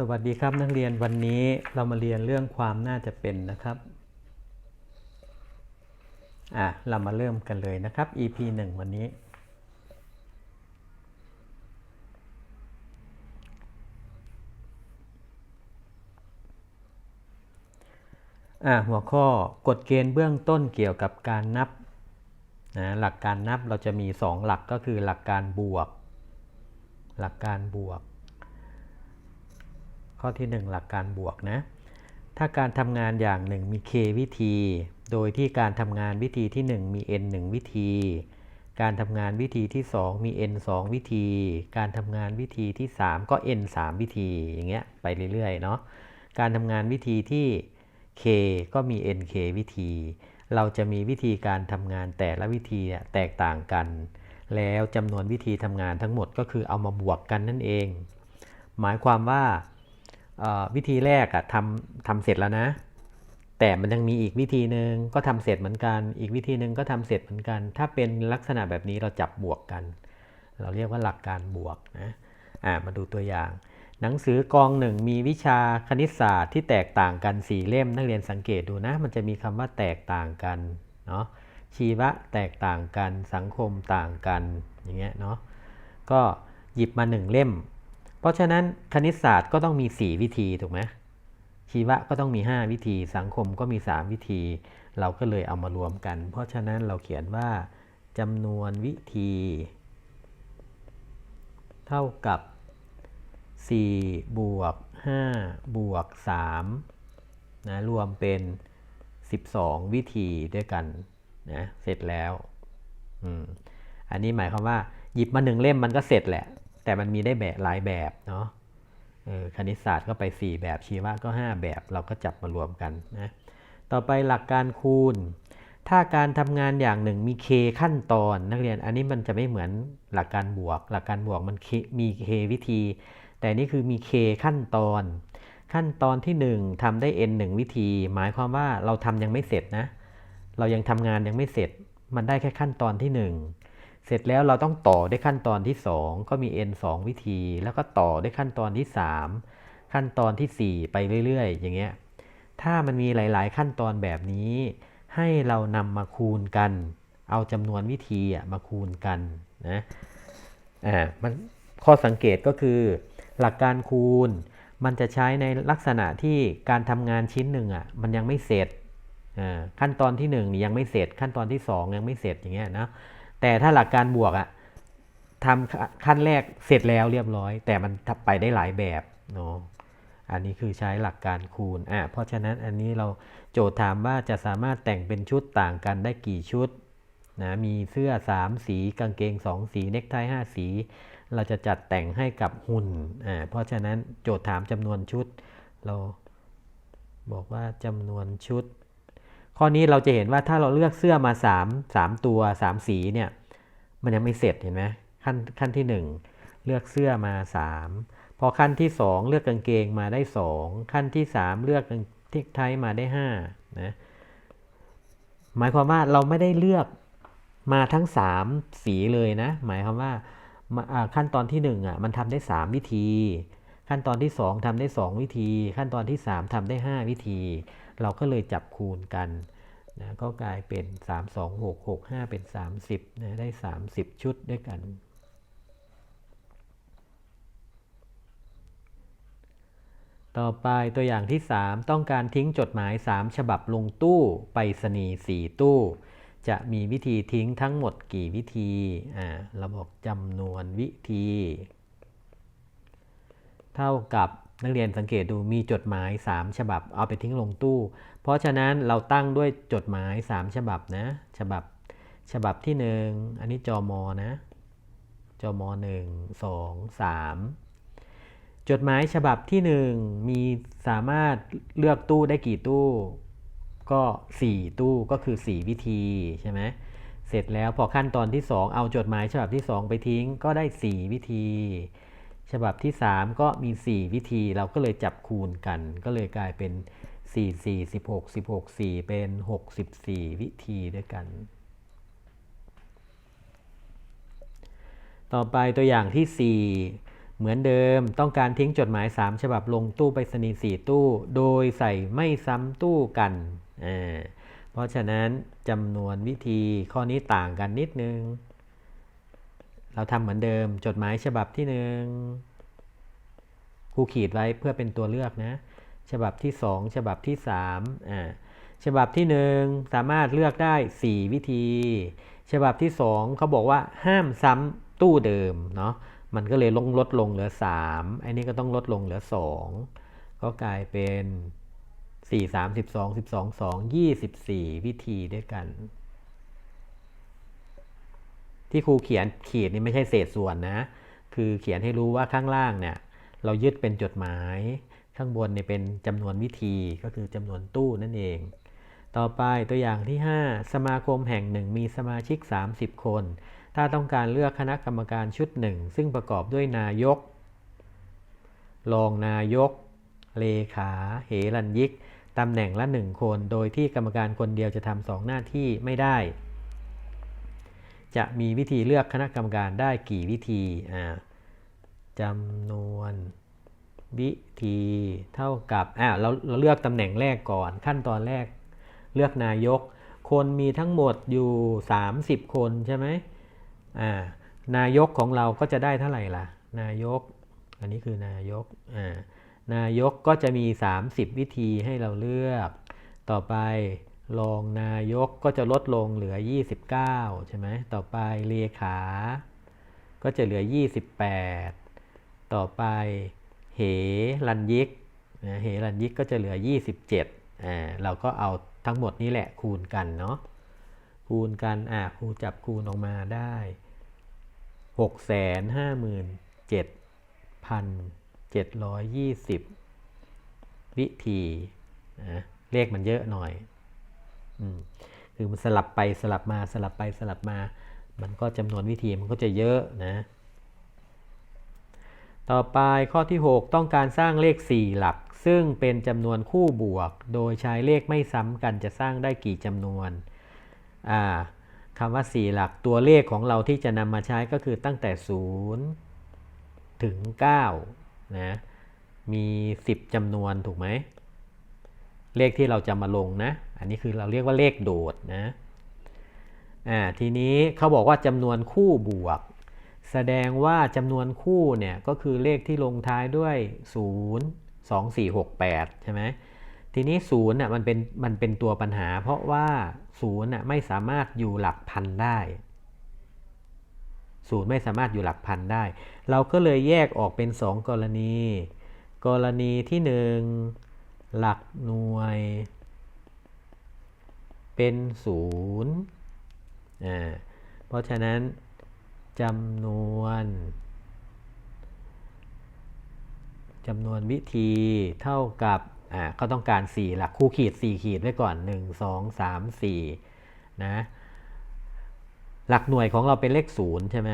สวัสดีครับนักเรียนวันนี้เรามาเรียนเรื่องความน่าจะเป็นนะครับอะเรามาเริ่มกันเลยนะครับ EP 1 วันนี้ อะหัวข้อกฎเกณฑ์เบื้องต้นเกี่ยวกับการนับนะหลักการนับเราจะมี 2 หลักก็คือหลักการบวก หลักการบวก ข้อที่ 1 หลักการบวกนะ ถ้าการทำงานอย่างหนึ่งมี k วิธี โดยที่การทำงานวิธีที่ 1 มี n 1 วิธี การทำงานวิธีที่ 2 มี n 2 วิธี การทำงานวิธีที่ 3 ก็ n 3 วิธี อย่างเงี้ยไปเรื่อยๆเนาะ การทำงานวิธีที่ k ก็มี n k วิธี เราจะมีวิธีการทำงานแต่ละวิธีแตกต่างกัน แล้วจำนวนวิธีทำงานทั้งหมดก็คือเอามาบวกกันนั่นเอง หมายความว่า วิธีแรกอะทำทำเสร็จแล้วนะ แต่มันยังมีอีกวิธีหนึ่งก็ทำเสร็จเหมือนกัน อีกวิธีหนึ่งก็ทำเสร็จเหมือนกัน ถ้าเป็นลักษณะแบบนี้เราจับบวกกัน เราเรียกว่าหลักการบวกนะะมาดูตัวอย่าง หนังสือกองหนึ่งมีวิชาคณิตศาสตร์ที่แตกต่างกัน4เล่มนักเรียนสังเกตดูนะ มันจะมีคำว่าแตกต่างกันเนาะชีวะแตกต่างกันสังคมต่างกันอย่างเงี้ยเนาะก็หยิบมา1เล่ม เพราะฉะนั้นคณิตศาสตร์ก็ต้องมี 4 วิธีถูกไหมชีวะก็ต้องมี 5 วิธี สังคมก็มี 3 วิธี เราก็เลยเอามารวมกัน เพราะฉะนั้นเราเขียนว่าจำนวนวิธี เท่ากับ 4 บวก 5 บวก3นะรวมเป็น 12 วิธีด้วยกันนะเสร็จแล้วอืมอันนี้หมายความว่า หยิบมาหนึ่งเล่มมันก็เสร็จแหละ แต่มันมีได้แบบหลายแบบเนาะคณิตศาสตร์ก็ไป 4 แบบชีวะก็ 5 แบบเราก็จับมารวมกันนะต่อไปหลักการคูณ ถ้าการทำงานอย่างหนึ่งมี k ขั้นตอนนักเรียนอันนี้มันจะไม่เหมือนหลักการบวก หลักการบวกมันมี k วิธี แต่นี่คือมี k ขั้นตอน ขั้นตอนที่ 1ทำได้ n 1 วิธี หมายความว่าเราทำยังไม่เสร็จนะ เรายังทำงานยังไม่เสร็จ มันได้แค่ขั้นตอนที่ 1 เสร็จแล้วเราต้องต่อด้วยขั้นตอนที่ 2 ก็มี n 2 วิธี แล้วก็ต่อด้วยขั้นตอนที่ 3 ขั้นตอนที่ 4 ไปเรื่อย ๆ อย่างเงี้ยถ้ามันมีหลาย ๆ ขั้นตอนแบบนี้ ให้เรานำมาคูณกัน เอาจำนวนวิธีมาคูณกันนะอ่ามันข้อสังเกตก็คือ หลักการคูณมันจะใช้ในลักษณะที่การทำงานชิ้นหนึ่งอะมันยังไม่เสร็จขั้นตอนที่1ยังไม่เสร็จ ขั้นตอนที่ 2 ยังไม่เสร็จอย่างเงี้ยนะ แต่ถ้าหลักการบวกอะทำขั้นแรกเสร็จแล้วเรียบร้อย แต่มันไปได้หลายแบบเนาะอันนี้คือใช้หลักการคูณอะเพราะฉะนั้นอันนี้เราโจทย์ถามว่าจะสามารถแต่งเป็นชุดต่างกันได้กี่ชุดนะมีเสื้อ 3 สีกางเกง 2 สีเนคไท5สี เราจะจัดแต่งให้กับหุ่นอ่าเพราะฉะนั้นโจทย์ถามจำนวนชุด เราบอกว่าจำนวนชุด ข้อนี้เราจะเห็นว่าถ้าเราเลือกเสื้อมา 3 3 ตัว 3 สีเนี่ย มันยังไม่เสร็จเห็นไหมขั้นขั้นที่ 1 เลือกเสื้อมา 3 พอขั้นที่ 2 เลือกกางเกงมาได้ 2 ขั้นที่ 3 เลือกกางเกงไทยมาได้5นะหมายความว่าเราไม่ได้เลือกมาทั้ง 3 สีเลยนะ หมายความว่าขั้นตอนที่1อะมันทำได้ 3 วิธี ขั้นตอนที่ 2ทำได้ 2 วิธี ขั้นตอนที่ 3ทำได้ 5 วิธี เราก็เลยจับคูณกันนะก็กลายเป็น 3 2 6 6 5 เป็น 30นะได้ 30 ชุดด้วยกัน ต่อไปตัวอย่างที่ 3 ต้องการทิ้งจดหมาย 3 ฉบับลงตู้ไปรษณีย์4ตู้ จะมีวิธีทิ้งทั้งหมดกี่วิธีอ่าเราบอกจำนวนวิธี เท่ากับ นักเรียนสังเกตดูมีจดหมาย 3 ฉบับ เอาไปทิ้งลงตู้ เพราะฉะนั้นเราตั้งด้วยจดหมาย 3 ฉบับนะ ฉบับ ฉบับที่ 1 อันนี้จอมอนะจอมอ1 2 3 จดหมายฉบับที่ 1 มีสามารถเลือกตู้ได้กี่ตู้ ก็ 4 ตู้ก็คือ 4 วิธีใช่ไหมเสร็จแล้วพอขั้นตอนที่ 2 เอาจดหมายฉบับที่ 2 ไปทิ้งก็ได้ 4 วิธี ฉบับที่ 3 ก็มี 4 วิธีเราก็เลยจับคูณกัน ก็เลยกลายเป็น 4 4 16 16 4 เป็น 64 วิธีด้วยกัน ต่อไปตัวอย่างที่ 4 เหมือนเดิมต้องการทิ้งจดหมาย 3 ฉบับลงตู้ไปรษณีย์4ตู้ โดยใส่ไม่ซ้ำตู้กัน เพราะฉะนั้นจำนวนวิธีข้อนี้ต่างกันนิดนึง เราทำเหมือนเดิมจดหมายฉบับที่หนึ่งครูขีดไว้เพื่อเป็นตัวเลือกนะ ฉบับที่ 2 ฉบับที่3อ่าฉบับที่ 1 สามารถเลือกได้ 4 วิธี ฉบับที่ 2เขาบอกว่าห้ามซ้ำตู้เดิมเนาะมันก็เลยลงลดลงเหลือ 3 อันนี้ก็ต้องลดลงเหลือ 2 ก็กลายเป็น 4 3 12 12 2 24 วิธีด้วยกัน ที่ครูเขียนขีดนี่ไม่ใช่เศษส่วนนะ คือเขียนให้รู้ว่าข้างล่างเนี่ยเรายึดเป็นจดหมาย ข้างบนเนี่ยเป็นจำนวนวิธีก็คือจำนวนตู้นั่นเอง ต่อไปตัวอย่างที่ 5 สมาคมแห่งหนึ่งมีสมาชิก 30 คน ถ้าต้องการเลือกคณะกรรมการชุดหนึ่งซึ่งประกอบด้วยนายก รองนายก เลขาเหรัญยิกตำแหน่งละหนึ่งคน โดยที่กรรมการคนเดียวจะทำสองหน้าที่ไม่ได้ จะมีวิธีเลือกคณะกรรมการได้กี่วิธีจำนวนวิธีเท่ากับอ่าเราเราเลือกตำแหน่งแรกก่อน ขั้นตอนแรกเลือกนายก คนมีทั้งหมดอยู่ 30 คนใช่ไหมอ่านายกของเราก็จะได้เท่าไหร่ล่ะ นายก อันนี้คือนายกอ่านายกก็จะมี 30 วิธีให้เราเลือก ต่อไป รองนายกก็จะลดลงเหลือ 29 ใช่ไหม ต่อไปเลขา ก็จะเหลือ 28 ต่อไปเหรันยิกนะเหรันยิกก็จะเหลือ 27อ่าเราก็เอาทั้งหมดนี้แหละคูณกันเนาะ คูณกัน อะครูจับคูณออกมาได้ 6 5 7 720 วิธีนะเลขมันเยอะหน่อย คือมันสลับไปสลับมาสลับไปสลับมา มันก็จำนวนวิธีมันก็จะเยอะนะ ต่อไปข้อที่ 6 ต้องการสร้างเลข 4 หลัก ซึ่งเป็นจำนวนคู่บวก โดยใช้เลขไม่ซ้ำกันจะสร้างได้กี่จำนวนอ่าคำว่า 4 หลักตัวเลขของเราที่จะนำมาใช้ก็คือตั้งแต่ 0 ถึง9นะมี 10จำนวนถูกไหม เลขที่เราจะมาลงนะ อันนี้คือเราเรียกว่าเลขโดดนะอ่าทีนี้เขาบอกว่าจำนวนคู่บวก แสดงว่าจำนวนคู่เนี่ยก็คือเลขที่ลงท้ายด้วย 0 2 4 6 8 ใช่ไหมทีนี้0น่ะมันเป็นมันเป็นตัวปัญหา เพราะว่า0น่ะไม่สามารถอยู่หลักพันได้ศูนย์ไม่สามารถอยู่หลักพันได้ เราก็เลยแยกออกเป็น 2 กรณี กรณีที่ 1 หลักหน่วย เป็นศูนย์อ่าเพราะฉะนั้นจำนวนจำนวนวิธีเท่ากับอ่าก็ต้องการ 4 หลักคู่ขีด 4 ขีดไว้ก่อน 1 2 3 4นะหลักหน่วยของเราเป็นเลข 0 ใช่ไหม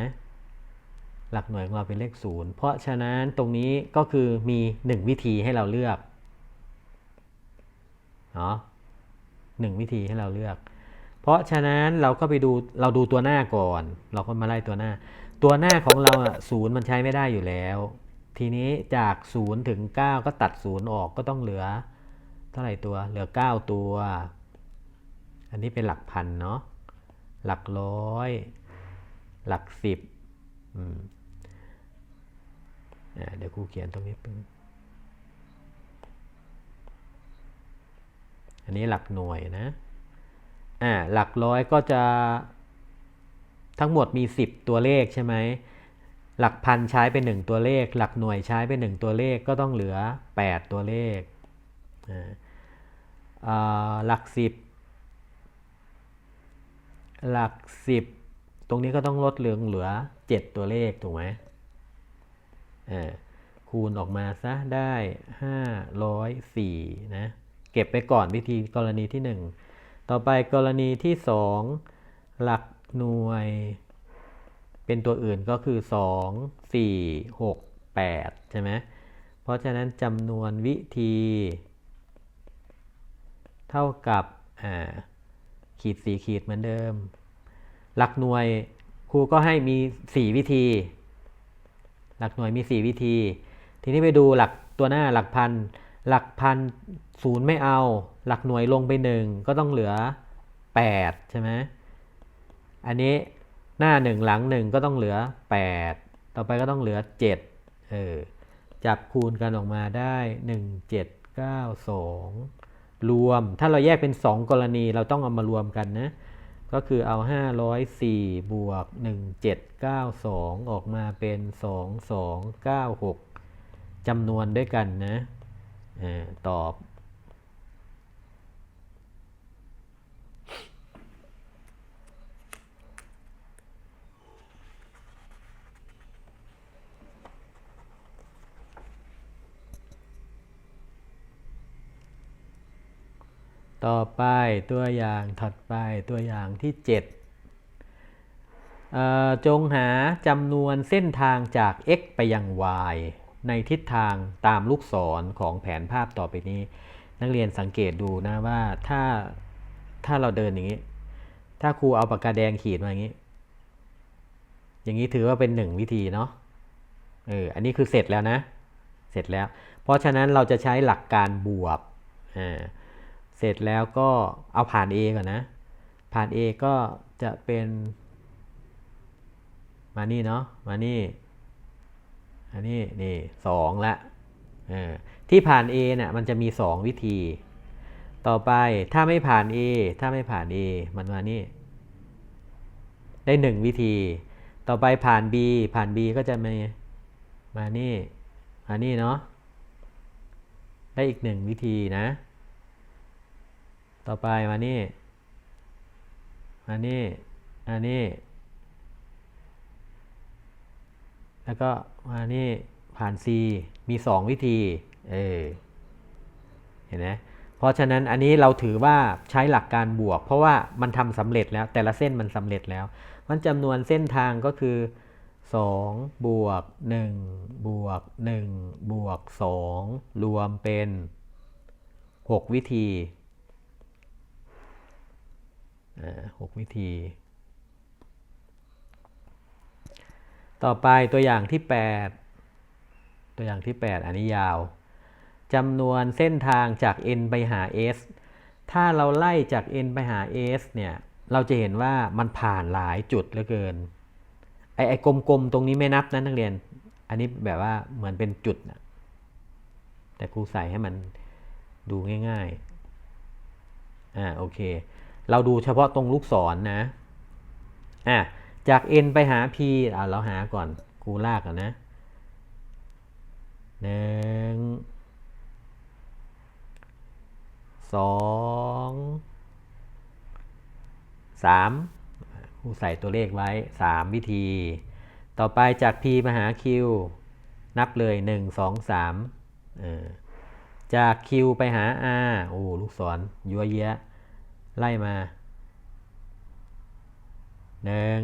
หลักหน่วยของเราเป็นเลข 0 เพราะฉะนั้นตรงนี้ก็คือมี 1 วิธีให้เราเลือกเนาะ หนึ่งวิธีให้เราเลือก เพราะฉะนั้นเราก็ไปดูเราดูตัวหน้าก่อน เราก็มาไล่ตัวหน้า ตัวหน้าของเราศูนย์มันใช้ไม่ได้อยู่แล้ว ทีนี้จาก0ถึง9 ก็ตัด0ออกก็ต้องเหลือ เท่าไหร่ตัวเหลือ 9 ตัว อันนี้เป็นหลักพันเนาะหลักร้อย หลักสิบอ่าเดี๋ยวครูเขียนตรงนี้เปึ้ง อันนี้หลักหน่วยนะอ่าหลักร้อยก็จะ ทั้งหมดมี 10 ตัวเลขใช่ไหมหลักพันใช้เป็น1ตัวเลข หลักหน่วยใช้เป็น1ตัวเลขก็ต้องเหลือ 8 ตัวเลขอ่าหลัก 10 หลัก 10 ตรงนี้ก็ต้องลดเหลืองเหลือ 7 ตัวเลขถูกไหมอ่าคูณออกมาซะได้ 504 นะ เก็บไปก่อนวิธีกรณีที่ 1 ต่อไปกรณีที่ 2 หลักหน่วย เป็นตัวอื่นก็คือ 2 4 6 8 ใช่ไหมเพราะฉะนั้นจำนวนวิธี เท่ากับขีด 4 ขีดเหมือนเดิม หลักหน่วยครูก็ให้มี 4 วิธี หลักหน่วยมี 4 วิธี ทีนี้ไปดูหลักตัวหน้าหลักพันหลักพัน ศูนย์ไม่เอา หลักหน่วยลงไป1ก็ต้องเหลือ 8 ใช่ไหมอันนี้หน้า1หลัง1ก็ต้องเหลือ 8 ต่อไปก็ต้องเหลือ 7 เออ จับคูณกันออกมาได้ 1 7 9 2 รวม ถ้าเราแยกเป็น 2 กรณีเราต้องเอามารวมกันนะ ก็คือเอา 504 บวก 1792 ออกมาเป็น 2296จำนวนด้วยกันนะตอบ ต่อไปตัวอย่างถัดไปตัวอย่างที่7เอ่อจงหาจำนวนเส้นทางจาก x ไปยัง y ในทิศทางตามลูกศรของแผนภาพต่อไปนี้ นักเรียนสังเกตดูนะว่าถ้าถ้าเราเดินอย่างนี้ ถ้าครูเอาปากกาแดงขีดมาอย่างนี้ อย่างนี้ถือว่าเป็นหนึ่งวิธีเนาะเอออันนี้คือเสร็จแล้วนะ เสร็จแล้ว เพราะฉะนั้นเราจะใช้หลักการบวกอ่า เสร็จแล้วก็เอาผ่าน A ก่อนนะ ผ่าน A ก็จะเป็น มานี่เนาะ มานี่ อันนี้นี่สองละที่ผ่าน A เนี่ยมันจะมี 2 วิธี ต่อไปถ้าไม่ผ่าน A ถ้าไม่ผ่าน A มันมานี่ ได้ 1 วิธี ต่อไปผ่าน B ผ่าน B ก็จะมามานี่มานี่เนาะได้อีก1วิธีนะ ต่อไปมานี่มานี่มานี่ แล้วก็มานี่ผ่าน C มี2วิธี เออ เห็นไหมเพราะฉะนั้นอันนี้เราถือว่าใช้หลักการบวก เพราะว่ามันทำสำเร็จแล้ว แต่ละเส้นมันสำเร็จแล้ว มันจำนวนเส้นทางก็คือ2บวก1บวก1บวก2รวมเป็น 6 วิธี หกวิธี ต่อไปตัวอย่างที่ 8 ตัวอย่างที่ 8 อันนี้ยาวจำนวนเส้นทางจาก n ไปหา s ถ้าเราไล่จาก n ไปหา s เนี่ย เราจะเห็นว่ามันผ่านหลายจุดเหลือเกิน ไอ้ไอ้กลมๆ ตรงนี้ไม่นับนะนักเรียน อันนี้แบบว่าเหมือนเป็นจุดนะแต่ครูใส่ให้มันดูง่ายๆ อ่าโอเค เราดูเฉพาะตรงลูกศรนนะอะจาก n ไปหา p อ่าเราหาก่อนกูลากก่อนนะหนึ่งสองสามครูใส่ตัวเลขไว้สามวิธี ต่อไปจาก p มาหา q นับเลยหนึ่งสองสามจาก q ไปหา r โอ้ลูกศรยัวเยะ ไล่มาหนึ่ง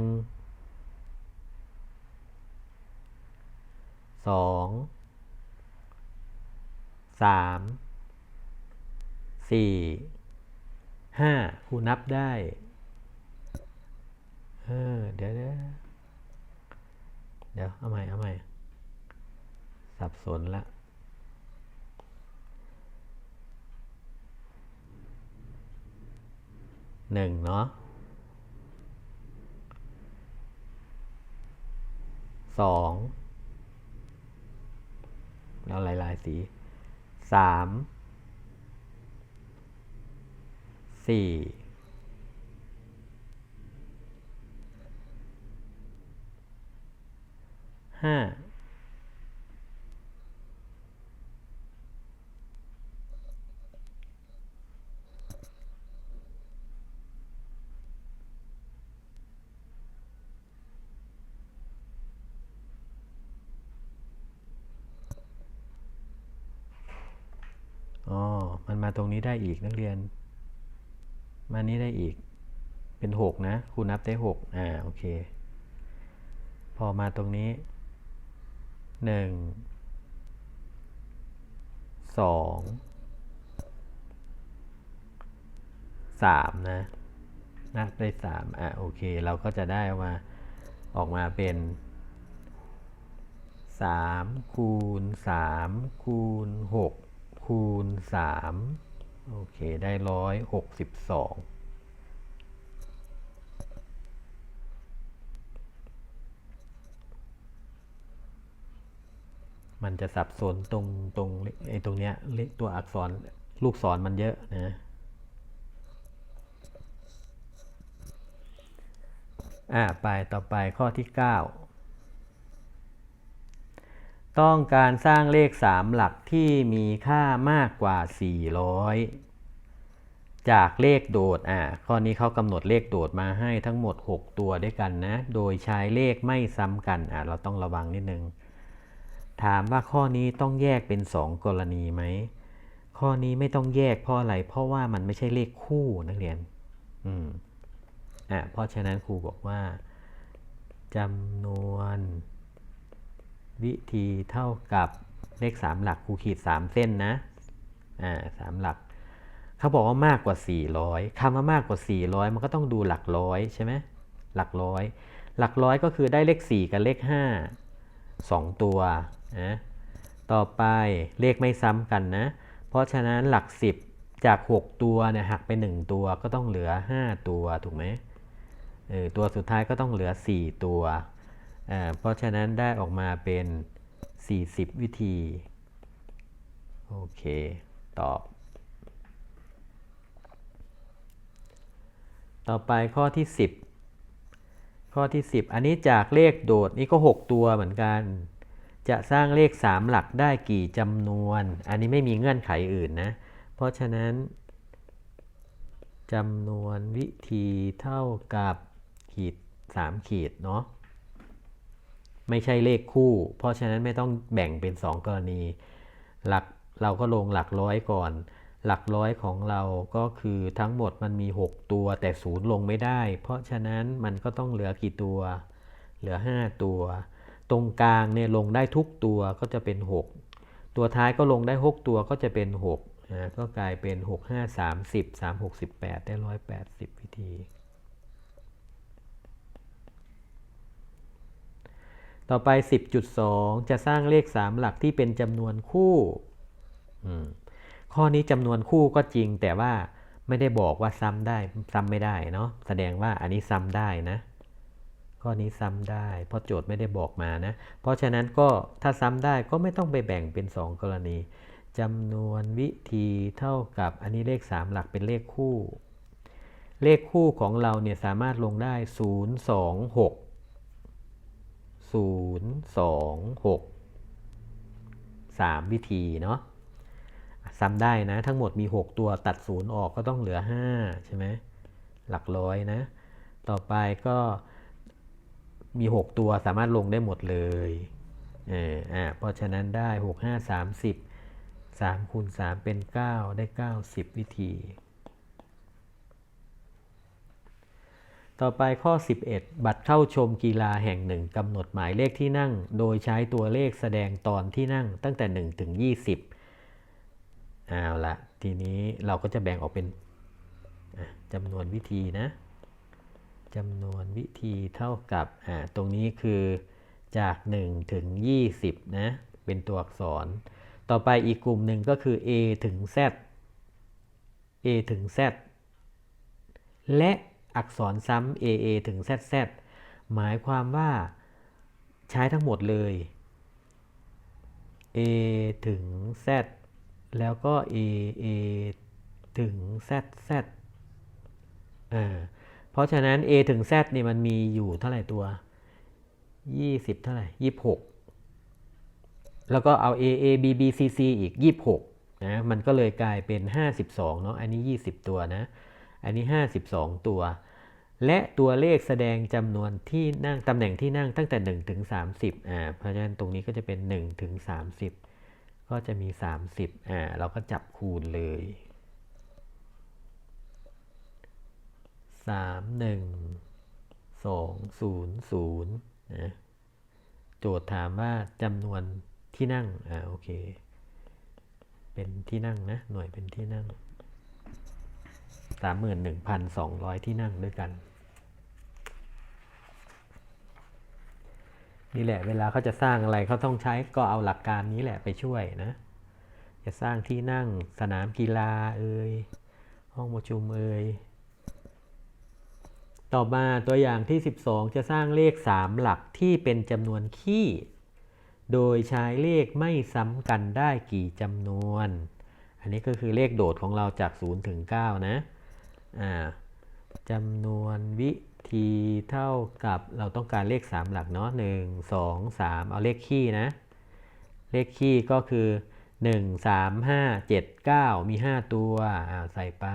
สองสามสี่ห้าครูนับได้เออเดี๋ยวเดี๋ยวเดี๋ยวเอาใหม่เอาใหม่สับสนละ หนึ่งเนาะสองแล้วลาย ๆ สีสามสี่ห้า ตรงนี้ได้อีกนักเรียน มานี้ได้อีก เป็นหกนะครูนับได้หกอ่าโอเค พอมาตรงนี้หนึ่งสองสามนะนับได้สามอะโอเค เราก็จะได้มาออกมาเป็นสามคูณสามคูณหก คูณสามโอเค ได้ร้อยหกสิบสองมันจะสับสนตรงตรงไอ้ตรงเนี้ยเลขตัวอักษรลูกศรมันเยอะนะอ่าไปต่อไปข้อที่ 9 ต้องการสร้างเลข 3 หลักที่มีค่ามากกว่า 400 จากเลขโดดอ่าข้อนี้เขากำหนดเลขโดดมาให้ทั้งหมด 6 ตัวด้วยกันนะ โดยใช้เลขไม่ซ้ำกันอ่าเราต้องระวังนิดนึง ถามว่าข้อนี้ต้องแยกเป็น 2 กรณีไหม ข้อนี้ไม่ต้องแยกเพราะอะไร เพราะว่ามันไม่ใช่เลขคู่นักเรียน อืมอะเพราะฉะนั้นครูบอกว่าจำนวน วิธีเท่ากับเลข 3 หลักคูขีด 3 เส้นนะ อ่าสามหลัก เขาบอกว่ามากกว่า 400คำว่ามากกว่า 400 มันก็ต้องดูหลักร้อยใช่ไหมหลักร้อย หลักร้อยก็คือได้เลข 4 กับเลข 5 2 ตัวนะต่อไปเลขไม่ซ้ำกันนะ เพราะฉะนั้นหลัก 10 จาก 6 ตัวเนี่ยหักไป 1 ตัวก็ต้องเหลือ 5 ตัวถูกไหมเออตัวสุดท้ายก็ต้องเหลือ 4 ตัว เพราะฉะนั้นได้ออกมาเป็น 40 วิธี โอเค ตอบ ต่อไปข้อที่ 10 ข้อที่ 10 อันนี้จากเลขโดดนี่ก็ 6 ตัวเหมือนกัน จะสร้างเลข 3 หลักได้กี่จำนวน อันนี้ไม่มีเงื่อนไขอื่นนะ เพราะฉะนั้นจำนวนวิธีเท่ากับขีด 3 ขีดเนาะ ไม่ใช่เลขคู่ เพราะฉะนั้นไม่ต้องแบ่งเป็น 2 กรณี หลักเราก็ลงหลักร้อยก่อน หลักร้อยของเราก็คือทั้งหมดมันมี 6 ตัวแต่ศูนย์ลงไม่ได้ เพราะฉะนั้นมันก็ต้องเหลือกี่ตัว เหลือ 5 ตัว ตรงกลางเนี่ยลงได้ทุกตัวก็จะเป็น 6 ตัวท้ายก็ลงได้ 6 ตัวก็จะเป็น6นะก็กลายเป็น 6 5 30 3 6 18 ได้ 180 วิธี ต่อไป 10.2 จะสร้างเลข 3 หลักที่เป็นจำนวนคู่ข้อนี้จำนวนคู่ก็จริง แต่ว่าไม่ได้บอกว่าซ้ำได้ซ้ำไม่ได้เนาะแสดงว่าอันนี้ซ้ำได้นะ ข้อนี้ซ้ำได้ เพราะโจทย์ไม่ได้บอกมานะ เพราะฉะนั้นก็ถ้าซ้ำได้ก็ไม่ต้องไปแบ่งเป็น 2 กรณีจำนวนวิธีเท่ากับอันนี้เลข 3 หลักเป็นเลขคู่ เลขคู่ของเราเนี่ยสามารถลงได้ 0 2 6 0 2 6 3 วิธีเนาะซ้ำได้นะ ทั้งหมดมี 6 ตัวตัด 0 ออกก็ต้องเหลือ 5 ใช่ไหมหลักร้อยนะ ต่อไปก็มี 6 ตัวสามารถลงได้หมดเลยเอออ่าเพราะฉะนั้นได้ 6 5 30 3คูณ3เป็น 9 ได้ 90 วิธี ต่อไปข้อ 11 บัตรเข้าชมกีฬาแห่งหนึ่งกำหนดหมายเลขที่นั่ง โดยใช้ตัวเลขแสดงตอนที่นั่งตั้งแต่ 1 ถึง 20เอาละทีนี้เราก็จะแบ่งออกเป็นจำนวนวิธีนะจำนวนวิธีเท่ากับตรงนี้คือจาก 1 ถึง 20 นะ เป็นตัวอักษร ต่อไปอีกกลุ่มหนึ่งก็คือ A ถึง Z A ถึง Z และ อักษรซ้ำ AA ถึง ZZ หมายความว่าใช้ทั้งหมดเลย A ถึง Z แล้วก็ AA ถึง ZZ อ่า เพราะฉะนั้น A ถึง Z นี่มันมีอยู่เท่าไหร่ตัว 20 เท่าไหร่ 26 แล้วก็เอา A A B B C C อีก 26นะ มันก็เลยกลายเป็น 52 เนาะ อันนี้ 20 ตัวนะ อันนี้ 52 ตัว และตัวเลขแสดงจำนวนที่นั่งตำแหน่งที่นั่งตั้งแต่ 1 ถึง 30อ่าเพราะฉะนั้นตรงนี้ก็จะเป็น 1 ถึง 30 ก็จะมี 30อ่าเราก็จับคูณเลย 3 1 2 0 0นะโจทย์ถามว่าจำนวนที่นั่ง อ่า โอเค เป็นที่นั่งนะ หน่วยเป็นที่นั่ง 31,200 ที่นั่งด้วยกัน นี่แหละเวลาเขาจะสร้างอะไรเขาต้องใช้ก็เอาหลักการนี้แหละไปช่วยนะ จะสร้างที่นั่งสนามกีฬาเอ่ยห้องประชุมเอ่ยต่อมาตัวอย่างที่ 12 จะสร้างเลข 3 หลักที่เป็นจำนวนคี่ โดยใช้เลขไม่ซ้ำกันได้กี่จำนวน อันนี้ก็คือเลขโดดของเราจาก 0 ถึง 9 นะ จำนวนวิธีเท่ากับเราต้องการเลข 3 หลักเนาะ1 2 3เอาเลขคี่นะ เลขคี่ก็คือ 1 3 5 7 9 มี 5 ตัวใส่ไป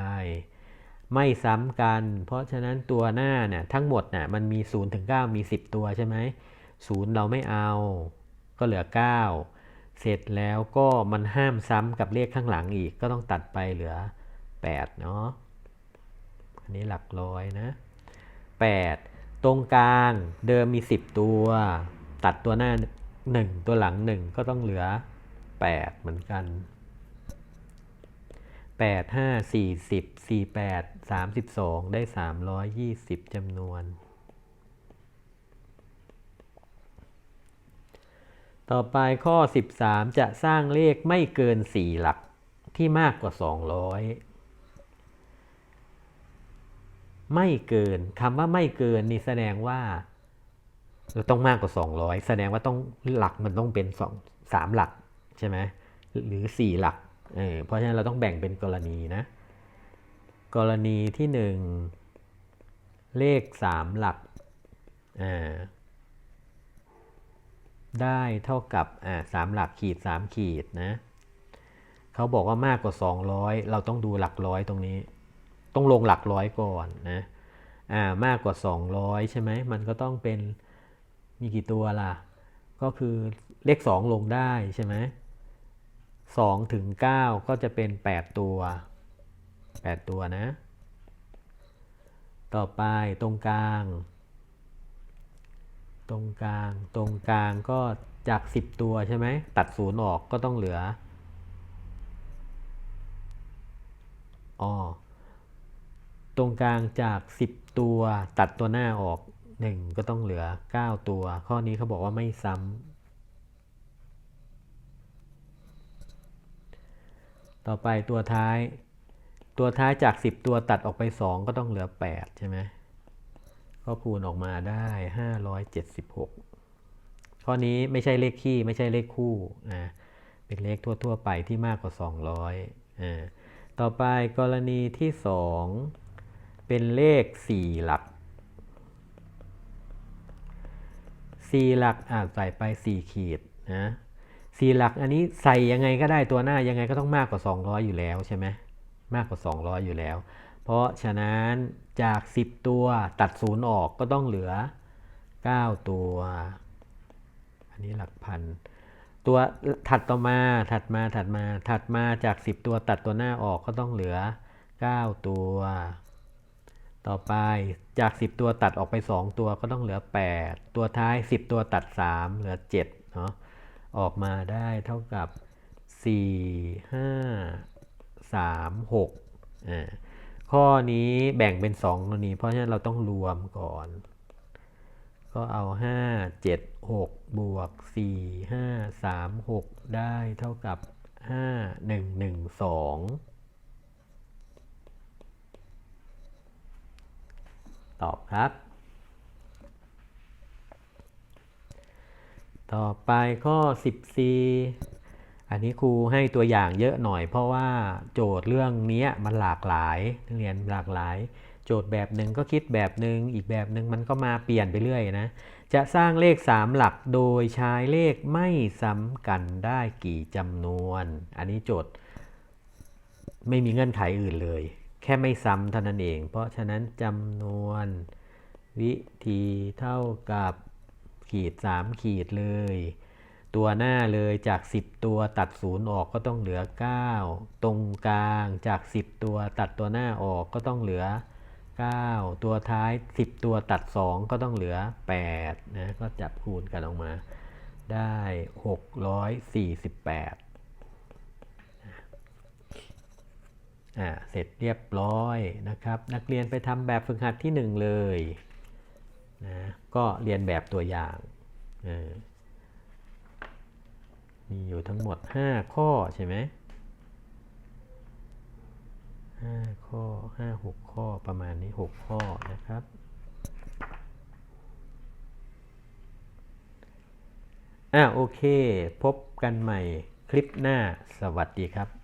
ไม่ซ้ำกัน เพราะฉะนั้นตัวหน้าเนี่ยทั้งหมดน่ะมันมี 0 ถึง 9 มี 10 ตัวใช่ไหม0เราไม่เอา ก็เหลือ 9 เสร็จแล้วก็มันห้ามซ้ำกับเลขข้างหลังอีกก็ต้องตัดไปเหลือ 8 เนาะ อันนี้หลักร้อยนะ 8 ตรงกลางเดิมมี 10 ตัว ตัดตัวหน้า 1 ตัวหลัง 1 ก็ต้องเหลือ 8 เหมือนกัน 8 5 40 48 32 ได้ 320จำนวนต่อไปข้อ 13 จะสร้างเลขไม่เกิน 4 หลักที่มากกว่า 200 ไม่เกินคำว่าไม่เกินนี่แสดงว่าเราต้องมากกว่า 200 แสดงว่าต้องหลักมันต้องเป็น2 3หลักใช่ไหมหรือ 4 หลักเออเพราะฉะนั้นเราต้องแบ่งเป็นกรณีนะ กรณีที่ 1 เลข 3 หลักอ่าได้เท่ากับอ่าสามหลักขีด 3 ขีดนะเขาบอกว่ามากกว่า 200 เราต้องดูหลักร้อยตรงนี้ ต้องลงหลักร้อยก่อนนะอ่ามากกว่า 200 ใช่ไหมมันก็ต้องเป็นมีกี่ตัวล่ะ ก็คือเลข 2 ลงได้ใช่ไหม2ถึง9ก็จะเป็น 8 ตัว 8 ตัวนะ ต่อไปตรงกลาง ตรงกลาง ตรงกลางก็จาก 10 ตัวใช่ไหม ตัดศูนย์ออกก็ต้องเหลืออ๋อ ตรงกลางจาก 10 ตัวตัดตัวหน้าออก 1 ก็ต้องเหลือ 9 ตัว ข้อนี้เขาบอกว่าไม่ซ้ำต่อไปตัวท้าย ตัวท้ายจาก 10 ตัวตัดออกไป 2 ก็ต้องเหลือ 8 ใช่ไหมก็คูณออกมาได้ 576 ข้อนี้ไม่ใช่เลขคี่ไม่ใช่เลขคู่นะเป็นเลขทั่ว ๆ ไปที่มากกว่า 200อ่าต่อไปกรณีที่ 2 เป็นเลข 4 หลัก 4 หลักอ่าใส่ไป 4 ขีดนะ4หลักอันนี้ใส่ยังไงก็ได้ตัวหน้ายังไงก็ต้องมากกว่า 200 อยู่แล้วใช่ไหมมากกว่า 200 อยู่แล้ว เพราะฉะนั้นจาก 10 ตัวตัดศูนย์ออกก็ต้องเหลือ 9 ตัว อันนี้หลักพันตัวถัดต่อมาถัดมาถัดมาถัดมาจาก 10 ตัวตัดตัวหน้าออกก็ต้องเหลือ 9 ตัว ต่อไปจาก 10 ตัวตัดออกไป 2 ตัวก็ต้องเหลือ 8 ตัวท้าย 10 ตัวตัด 3 เหลือ7เนาะออกมาได้เท่ากับ 4 5 3 6อ่าข้อนี้แบ่งเป็น2ตัวนี้เพราะฉะนั้นเราต้องรวมก่อน ก็เอา 5 7 6 บวก 4 5 3 6 ได้เท่ากับ 5 1 1 2 ตอบครับ ต่อไปข้อ 14 อันนี้ครูให้ตัวอย่างเยอะหน่อย เพราะว่าโจทย์เรื่องนี้มันหลากหลายนักเรียนหลากหลาย โจทย์แบบหนึ่งก็คิดแบบหนึ่งอีกแบบหนึ่งมันก็มาเปลี่ยนไปเรื่อยนะ จะสร้างเลข 3 หลักโดยใช้เลขไม่ซ้ำกันได้กี่จำนวน อันนี้โจทย์ไม่มีเงื่อนไขอื่นเลย แค่ไม่ซ้ำเท่านั้นเอง เพราะฉะนั้นจำนวนวิธีเท่ากับขีด 3 ขีดเลย ตัวหน้าเลยจาก 10 ตัวตัดศูนย์ออกก็ต้องเหลือ 9 ตรงกลางจาก 10 ตัวตัดตัวหน้าออกก็ต้องเหลือ 9 ตัวท้าย 10 ตัวตัด 2 ก็ต้องเหลือ8นะก็จับคูณกันออกมาได้ 648 อ่าเสร็จเรียบร้อยนะครับ นักเรียนไปทำแบบฝึกหัดที่ 1 เลยนะก็เรียนแบบตัวอย่างมีอยู่ทั้งหมด 5 ข้อใช่ไหมห้าข้อห้าหกข้อประมาณนี้6ข้อนะครับ อะโอเค พบกันใหม่คลิปหน้าสวัสดีครับ